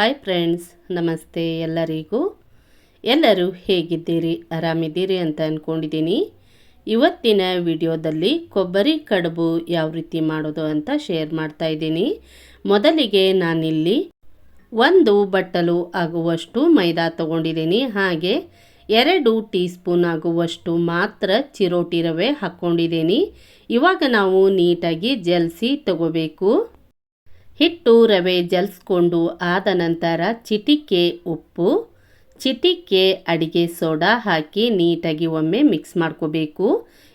Hi friends ನಮಸ್ತೆ ಎಲ್ಲರಿಗೂ. ಎಲ್ಲರೂ ಹೇಗಿದ್ದೀರಿ? ಆರಾಮಿದ್ದೀರಿ ಅಂತ ಅಂದ್ಕೊಂಡಿದ್ದೀನಿ ಇವತ್ತಿನ ವಿಡಿಯೋದಲ್ಲಿ ಕೊಬ್ಬರಿ ಕಡುಬು ಯಾವ ರೀತಿ ಮಾಡೋದು ಅಂತ ಶೇರ್ ಮಾಡ್ತಾ ಇದ್ದೀನಿ. ಮೊದಲಿಗೆ ನಾನಿಲ್ಲಿ ಒಂದು ಬಟ್ಟಲು ಆಗುವಷ್ಟು ಮೈದಾ ತಗೊಂಡಿದ್ದೀನಿ. ಹಾಗೆ ಎರಡು ಟೀ ಸ್ಪೂನ್ ಆಗುವಷ್ಟು ಮಾತ್ರ ಚಿರೋಟಿ ರವೆ ಹಾಕ್ಕೊಂಡಿದ್ದೀನಿ ಇವಾಗ ನಾವು ನೀಟಾಗಿ ಜಲ್ಸಿ ತಗೋಬೇಕು. ಹಿಟ್ಟು ರವೆ ಜಲ್ಸ್ಕೊಂಡು ಆದ ನಂತರ ಚಿಟಿಕೆ ಉಪ್ಪು, ಚಿಟಿಕೆ ಅಡಿಗೆ ಸೋಡಾ ಹಾಕಿ ನೀಟಾಗಿ ಒಮ್ಮೆ ಮಿಕ್ಸ್ ಮಾಡ್ಕೋಬೇಕು.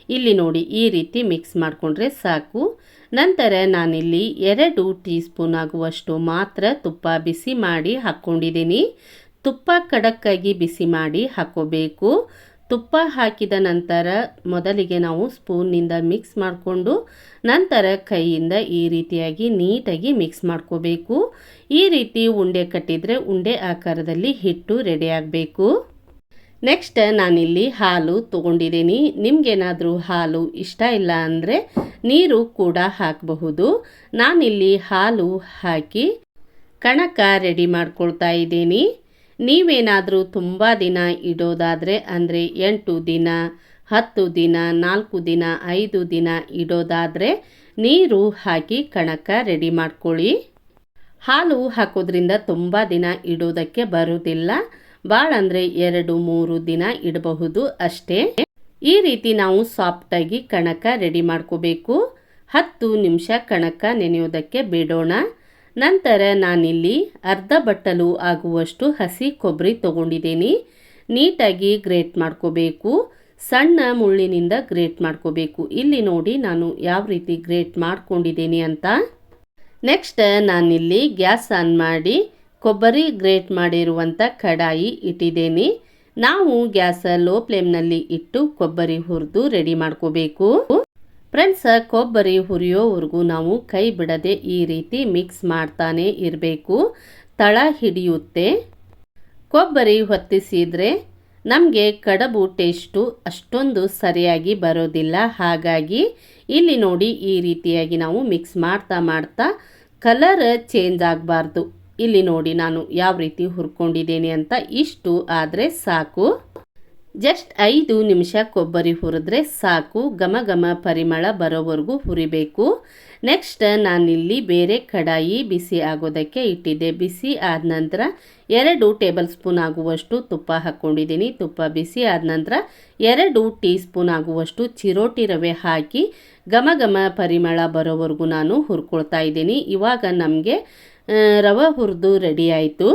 ಇಲ್ಲಿ ನೋಡಿ ಈ ರೀತಿ ಮಿಕ್ಸ್ ಮಾಡಿಕೊಂಡ್ರೆ ಸಾಕು. ನಂತರ ನಾನಿಲ್ಲಿ ಎರಡು ಟೀ ಸ್ಪೂನ್ ಆಗುವಷ್ಟು ಮಾತ್ರ ತುಪ್ಪ ಬಿಸಿ ಮಾಡಿ ಹಾಕ್ಕೊಂಡಿದ್ದೀನಿ. ತುಪ್ಪ ಖಡಕ್ಕಾಗಿ ಬಿಸಿ ಮಾಡಿ ಹಾಕ್ಕೋಬೇಕು ತುಪ್ಪ ಹಾಕಿದ ನಂತರ ಮೊದಲಿಗೆ ನಾವು ಸ್ಪೂನ್ನಿಂದ ಮಿಕ್ಸ್ ಮಾಡಿಕೊಂಡು ನಂತರ ಕೈಯಿಂದ ಈ ರೀತಿಯಾಗಿ ನೀಟಾಗಿ ಮಿಕ್ಸ್ ಮಾಡ್ಕೋಬೇಕು. ಈ ರೀತಿ ಉಂಡೆ ಕಟ್ಟಿದರೆ ಉಂಡೆ ಆಕಾರದಲ್ಲಿ ಹಿಟ್ಟು ರೆಡಿ ಆಗಬೇಕು. ನೆಕ್ಸ್ಟ್ ನಾನಿಲ್ಲಿ ಹಾಲು ತೊಗೊಂಡಿದ್ದೀನಿ. ನಿಮಗೇನಾದರೂ ಹಾಲು ಇಷ್ಟ ಇಲ್ಲ ಅಂದರೆ ನೀರು ಕೂಡ ಹಾಕಬಹುದು. ನಾನಿಲ್ಲಿ ಹಾಲು ಹಾಕಿ ಕಣಕ ರೆಡಿ ಮಾಡ್ಕೊಳ್ತಾ ಇದ್ದೀನಿ. ನೀವೇನಾದರೂ ತುಂಬ ದಿನ ಇಡೋದಾದರೆ ಅಂದರೆ ಎಂಟು ದಿನ, ಹತ್ತು ದಿನ, ನಾಲ್ಕು ದಿನ, ಐದು ದಿನ ಇಡೋದಾದರೆ ನೀರು ಹಾಕಿ ಕಣಕ ರೆಡಿ ಮಾಡ್ಕೊಳ್ಳಿ. ಹಾಲು ಹಾಕೋದ್ರಿಂದ ತುಂಬ ದಿನ ಇಡೋದಕ್ಕೆ ಬರೋದಿಲ್ಲ. ಭಾಳ ಅಂದರೆ ಎರಡು, ಮೂರು ದಿನ ಇಡಬಹುದು ಅಷ್ಟೇ. ಈ ರೀತಿ ನಾವು ಸಾಫ್ಟಾಗಿ ಕಣಕ ರೆಡಿ ಮಾಡ್ಕೋಬೇಕು. ಹತ್ತು ನಿಮಿಷ ಕಣಕ ನೆನೆಯೋದಕ್ಕೆ ಬಿಡೋಣ. ನಂತರ ನಾನಿಲ್ಲಿ ಅರ್ಧ ಬಟ್ಟಲು ಆಗುವಷ್ಟು ಹಸಿ ಕೊಬ್ಬರಿ ತೊಗೊಂಡಿದ್ದೀನಿ. ನೀಟಾಗಿ ಗ್ರೇಟ್ ಮಾಡ್ಕೋಬೇಕು. ಸಣ್ಣ ಮುಳ್ಳಿನಿಂದ ಗ್ರೇಟ್ ಮಾಡ್ಕೋಬೇಕು. ಇಲ್ಲಿ ನೋಡಿ ನಾನು ಯಾವ ರೀತಿ ಗ್ರೇಟ್ ಮಾಡ್ಕೊಂಡಿದ್ದೀನಿ ಅಂತ. ನೆಕ್ಸ್ಟ್ ನಾನಿಲ್ಲಿ ಗ್ಯಾಸ್ ಆನ್ ಮಾಡಿ ಕೊಬ್ಬರಿ ಗ್ರೇಟ್ ಮಾಡಿರುವಂಥ ಕಡಾಯಿ ಇಟ್ಟಿದ್ದೀನಿ. ನಾವು ಗ್ಯಾಸ ಲೋ ಫ್ಲೇಮ್ನಲ್ಲಿ ಇಟ್ಟು ಕೊಬ್ಬರಿ ಹುರಿದು ರೆಡಿ ಮಾಡ್ಕೋಬೇಕು. ಫ್ರೆಂಡ್ಸ್, ಕೊಬ್ಬರಿ ಹುರಿಯೋವರೆಗೂ ನಾವು ಕೈ ಬಿಡದೆ ಈ ರೀತಿ ಮಿಕ್ಸ್ ಮಾಡ್ತಾನೆ ಇರಬೇಕು. ತಳ ಹಿಡಿಯುತ್ತೆ. ಕೊಬ್ಬರಿ ಹೊತ್ತಿಸಿದರೆ ನಮಗೆ ಕಡಬು ಟೇಸ್ಟು ಅಷ್ಟೊಂದು ಸರಿಯಾಗಿ ಬರೋದಿಲ್ಲ. ಹಾಗಾಗಿ ಇಲ್ಲಿ ನೋಡಿ ಈ ರೀತಿಯಾಗಿ ನಾವು ಮಿಕ್ಸ್ ಮಾಡ್ತಾ ಮಾಡ್ತಾ ಕಲರ್ ಚೇಂಜ್ ಆಗಬಾರ್ದು. ಇಲ್ಲಿ ನೋಡಿ ನಾನು ಯಾವ ರೀತಿ ಹುರ್ಕೊಂಡಿದ್ದೇನೆ ಅಂತ ಇಷ್ಟು ಆದರೆ ಸಾಕು. ಜಸ್ಟ್ ಐದು ನಿಮಿಷ ಕೊಬ್ಬರಿ ಹುರಿದ್ರೆ ಸಾಕು. ಘಮ ಘಮ ಪರಿಮಳ ಬರೋವರೆಗೂ ಹುರಿಬೇಕು. ನೆಕ್ಸ್ಟ್ ನಾನಿಲ್ಲಿ ಬೇರೆ ಕಡಾಯಿ ಬಿಸಿ ಆಗೋದಕ್ಕೆ ಇಟ್ಟಿದ್ದೆ. ಬಿಸಿ ಆದ ನಂತರ ಎರಡು ಟೇಬಲ್ ಸ್ಪೂನ್ ಆಗುವಷ್ಟು ತುಪ್ಪ ಹಾಕ್ಕೊಂಡಿದ್ದೀನಿ ತುಪ್ಪ ಬಿಸಿ ಆದ ನಂತರ ಎರಡು ಟೀ ಸ್ಪೂನ್ ಆಗುವಷ್ಟು ಚಿರೋಟಿ ರವೆ ಹಾಕಿ ಘಮ ಘಮ ಪರಿಮಳ ಬರೋವರೆಗೂ ನಾನು ಹುರ್ಕೊಳ್ತಾ ಇದ್ದೀನಿ. ಇವಾಗ ನಮಗೆ ರವೆ ಹುರಿದು ರೆಡಿ ಆಯಿತು.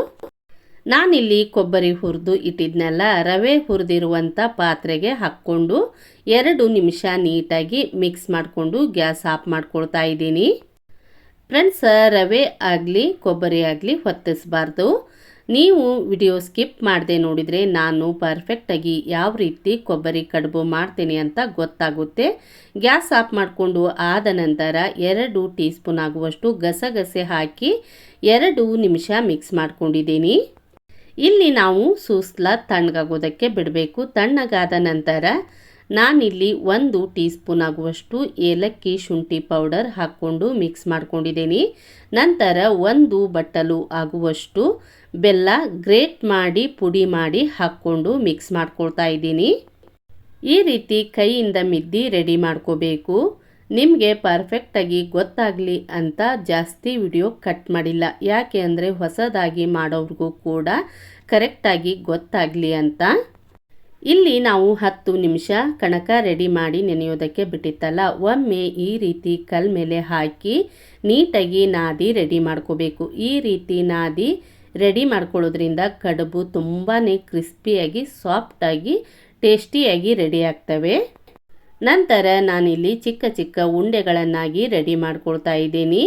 ನಾನಿಲ್ಲಿ ಕೊಬ್ಬರಿ ಹುರಿದು ಇಟ್ಟಿದ್ನೆಲ್ಲ, ರವೆ ಹುರಿದಿರುವಂಥ ಪಾತ್ರೆಗೆ ಹಾಕ್ಕೊಂಡು ಎರಡು ನಿಮಿಷ ನೀಟಾಗಿ ಮಿಕ್ಸ್ ಮಾಡಿಕೊಂಡು ಗ್ಯಾಸ್ ಆಫ್ ಮಾಡ್ಕೊಳ್ತಾ ಇದ್ದೀನಿ. ಫ್ರೆಂಡ್ಸ್, ರವೆ ಆಗಲಿ, ಕೊಬ್ಬರಿ ಆಗಲಿ ಹೊತ್ತಿಸಬಾರ್ದು. ನೀವು ವಿಡಿಯೋ ಸ್ಕಿಪ್ ಮಾಡದೆ ನೋಡಿದರೆ ನಾನು ಪರ್ಫೆಕ್ಟಾಗಿ ಯಾವ ರೀತಿ ಕೊಬ್ಬರಿ ಕಡುಬು ಮಾಡ್ತೀನಿ ಅಂತ ಗೊತ್ತಾಗುತ್ತೆ. ಗ್ಯಾಸ್ ಆಫ್ ಮಾಡಿಕೊಂಡು ಆದ ನಂತರ ಎರಡು ಟೀ ಸ್ಪೂನ್ ಆಗುವಷ್ಟು ಗಸಗಸೆ ಹಾಕಿ ಎರಡು ನಿಮಿಷ ಮಿಕ್ಸ್ ಮಾಡ್ಕೊಂಡಿದ್ದೀನಿ. ಇಲ್ಲಿ ನಾವು ಸೂಸ್ಲ ತಣ್ಣಗಾಗೋದಕ್ಕೆ ಬಿಡಬೇಕು. ತಣ್ಣಗಾದ ನಂತರ ನಾನಿಲ್ಲಿ ಒಂದು ಟೀ ಸ್ಪೂನ್ ಆಗುವಷ್ಟು ಏಲಕ್ಕಿ ಶುಂಠಿ ಪೌಡರ್ ಹಾಕ್ಕೊಂಡು ಮಿಕ್ಸ್ ಮಾಡ್ಕೊಂಡಿದ್ದೀನಿ. ನಂತರ ಒಂದು ಬಟ್ಟಲು ಆಗುವಷ್ಟು ಬೆಲ್ಲ ಗ್ರೇಟ್ ಮಾಡಿ ಪುಡಿ ಮಾಡಿ ಹಾಕ್ಕೊಂಡು ಮಿಕ್ಸ್ ಮಾಡ್ಕೊಳ್ತಾ ಇದ್ದೀನಿ. ಈ ರೀತಿ ಕೈಯಿಂದ ಮಿದ್ದಿ ರೆಡಿ ಮಾಡ್ಕೋಬೇಕು. ನಿಮಗೆ ಪರ್ಫೆಕ್ಟಾಗಿ ಗೊತ್ತಾಗಲಿ ಅಂತ ಜಾಸ್ತಿ ವಿಡಿಯೋ ಕಟ್ ಮಾಡಿಲ್ಲ. ಯಾಕೆ ಅಂದರೆ ಹೊಸದಾಗಿ ಮಾಡೋರಿಗೂ ಕೂಡ ಕರೆಕ್ಟಾಗಿ ಗೊತ್ತಾಗಲಿ ಅಂತ. ಇಲ್ಲಿ ನಾವು ಹತ್ತು ನಿಮಿಷ ಕಣಕ ರೆಡಿ ಮಾಡಿ ನೆನೆಯೋದಕ್ಕೆ ಬಿಟ್ಟಿತ್ತಲ್ಲ. ಒಮ್ಮೆ ಈ ರೀತಿ ಕಲ್ ಮೇಲೆ ಹಾಕಿ ನೀಟಾಗಿ ನಾದಿ ರೆಡಿ ಮಾಡ್ಕೋಬೇಕು. ಈ ರೀತಿ ನಾದಿ ರೆಡಿ ಮಾಡ್ಕೊಳ್ಳೋದ್ರಿಂದ ಕಡುಬು ತುಂಬಾ ಕ್ರಿಸ್ಪಿಯಾಗಿ ಸಾಫ್ಟಾಗಿ ಟೇಸ್ಟಿಯಾಗಿ ರೆಡಿ ಆಗ್ತವೆ. ನಂತರ ನಾನಿಲ್ಲಿ ಚಿಕ್ಕ ಚಿಕ್ಕ ಉಂಡೆಗಳನ್ನಾಗಿ ರೆಡಿ ಮಾಡ್ಕೊಳ್ತಾ ಇದ್ದೀನಿ.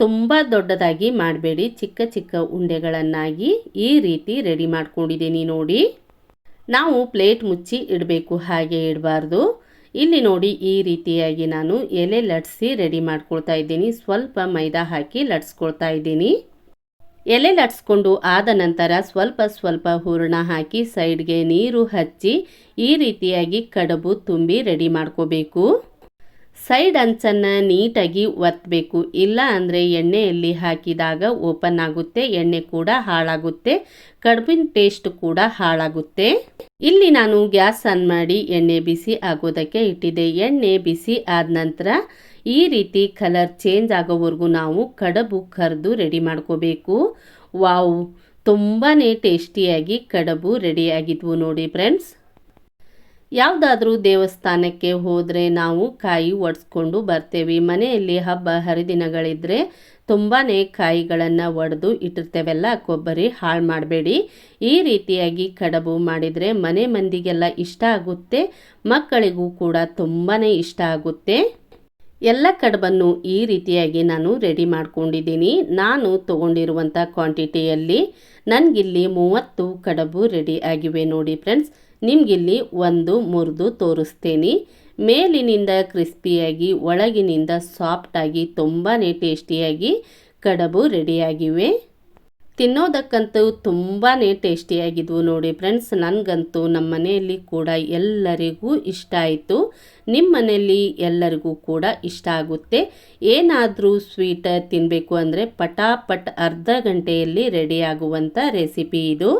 ತುಂಬ ದೊಡ್ಡದಾಗಿ ಮಾಡಬೇಡಿ. ಚಿಕ್ಕ ಚಿಕ್ಕ ಉಂಡೆಗಳನ್ನಾಗಿ ಈ ರೀತಿ ರೆಡಿ ಮಾಡ್ಕೊಂಡಿದ್ದೀನಿ ನೋಡಿ. ನಾವು ಪ್ಲೇಟ್ ಮುಚ್ಚಿ ಇಡಬೇಕು, ಹಾಗೆ ಇಡಬಾರ್ದು. ಇಲ್ಲಿ ನೋಡಿ ಈ ರೀತಿಯಾಗಿ ನಾನು ಎಲೆ ಲಟ್ಸಿ ರೆಡಿ ಮಾಡ್ಕೊಳ್ತಾ ಇದ್ದೀನಿ. ಸ್ವಲ್ಪ ಮೈದಾ ಹಾಕಿ ಲಟ್ಸ್ಕೊಳ್ತಾ ಇದ್ದೀನಿ. ಎಲೆ ಲಟ್ಸ್ಕೊಂಡು ಆದ ನಂತರ ಸ್ವಲ್ಪ ಸ್ವಲ್ಪ ಹೂರಣ ಹಾಕಿ ಸೈಡ್ಗೆ ನೀರು ಹಚ್ಚಿ ಈ ರೀತಿಯಾಗಿ ಕಡಬು ತುಂಬಿ ರೆಡಿ ಮಾಡ್ಕೋಬೇಕು. ಸೈಡ್ ಅಂಚನ್ನು ನೀಟಾಗಿ ಒತ್ತಬೇಕು ಇಲ್ಲ ಅಂದರೆ ಎಣ್ಣೆಯಲ್ಲಿ ಹಾಕಿದಾಗ ಓಪನ್ ಆಗುತ್ತೆ, ಎಣ್ಣೆ ಕೂಡ ಹಾಳಾಗುತ್ತೆ, ಕಡುಬಿನ ಟೇಸ್ಟ್ ಕೂಡ ಹಾಳಾಗುತ್ತೆ. ಇಲ್ಲಿ ನಾನು ಗ್ಯಾಸ್ ಆನ್ ಮಾಡಿ ಎಣ್ಣೆ ಬಿಸಿ ಆಗೋದಕ್ಕೆ ಇಟ್ಟಿದ್ದೆ. ಎಣ್ಣೆ ಬಿಸಿ ಆದ ನಂತರ ಈ ರೀತಿ ಕಲರ್ ಚೇಂಜ್ ಆಗೋವರೆಗೂ ನಾವು ಕಡಬು ಕರೆದು ರೆಡಿ ಮಾಡ್ಕೋಬೇಕು. ವಾವ್ ತುಂಬಾ ಟೇಸ್ಟಿಯಾಗಿ ಕಡುಬು ರೆಡಿಯಾಗಿದ್ವು ನೋಡಿ ಫ್ರೆಂಡ್ಸ್. ಯಾವುದಾದ್ರೂ ದೇವಸ್ಥಾನಕ್ಕೆ ಹೋದರೆ ನಾವು ಕಾಯಿ ಒಡೆಸ್ಕೊಂಡು ಬರ್ತೇವೆ. ಮನೆಯಲ್ಲಿ ಹಬ್ಬ ಹರಿದಿನಗಳಿದ್ದರೆ ತುಂಬಾ ಕಾಯಿಗಳನ್ನು ಒಡೆದು ಇಟ್ಟಿರ್ತೇವೆಲ್ಲ, ಕೊಬ್ಬರಿ ಹಾಳು ಮಾಡಬೇಡಿ. ಈ ರೀತಿಯಾಗಿ ಕಡಬು ಮಾಡಿದರೆ ಮನೆ ಮಂದಿಗೆಲ್ಲ ಇಷ್ಟ ಆಗುತ್ತೆ, ಮಕ್ಕಳಿಗೂ ಕೂಡ ತುಂಬಾ ಇಷ್ಟ ಆಗುತ್ತೆ. ಎಲ್ಲ ಕಡಬನ್ನು ಈ ರೀತಿಯಾಗಿ ನಾನು ರೆಡಿ ಮಾಡ್ಕೊಂಡಿದ್ದೀನಿ. ನಾನು ತೊಗೊಂಡಿರುವಂಥ ಕ್ವಾಂಟಿಟಿಯಲ್ಲಿ ನನಗಿಲ್ಲಿ ಮೂವತ್ತು ಕಡಬು ರೆಡಿ ಆಗಿವೆ ನೋಡಿ ಫ್ರೆಂಡ್ಸ್. ನಿಮಗಿಲ್ಲಿ ಒಂದು ಮುರಿದು ತೋರಿಸ್ತೀನಿ. ಮೇಲಿನಿಂದ ಕ್ರಿಸ್ಪಿಯಾಗಿ, ಒಳಗಿನಿಂದ ಸಾಫ್ಟಾಗಿ ತುಂಬಾ ಟೇಸ್ಟಿಯಾಗಿ ಕಡಬು ರೆಡಿಯಾಗಿವೆ ತಿನ್ನೋದಕ್ಕಂತೂ ತುಂಬಾ ಟೇಸ್ಟಿಯಾಗಿದ್ವು ನೋಡಿ ಫ್ರೆಂಡ್ಸ್. ನನಗಂತೂ ನಮ್ಮ ಮನೆಯಲ್ಲಿ ಕೂಡ ಎಲ್ಲರಿಗೂ ಇಷ್ಟ ಆಯಿತು. ನಿಮ್ಮ ಮನೆಯಲ್ಲಿ ಎಲ್ಲರಿಗೂ ಕೂಡ ಇಷ್ಟ ಆಗುತ್ತೆ. ಏನಾದರೂ ಸ್ವೀಟ್ ತಿನ್ನಬೇಕು ಅಂದರೆ ಪಟಾಪಟ್ ಅರ್ಧ ಗಂಟೆಯಲ್ಲಿ ರೆಡಿಯಾಗುವಂಥ ರೆಸಿಪಿ ಇದು.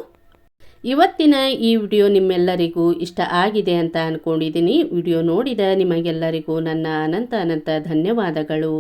ಇವತ್ತಿನ ಈ ವಿಡಿಯೋ ನಿಮ್ಮೆಲ್ಲರಿಗೂ ಇಷ್ಟ ಆಗಿದೆ ಅಂತ ಅಂದ್ಕೊಂಡಿದ್ದೀನಿ ವಿಡಿಯೋ ನೋಡಿದ ನಿಮಗೆಲ್ಲರಿಗೂ ನನ್ನ ಅನಂತ ಅನಂತ ಧನ್ಯವಾದಗಳು.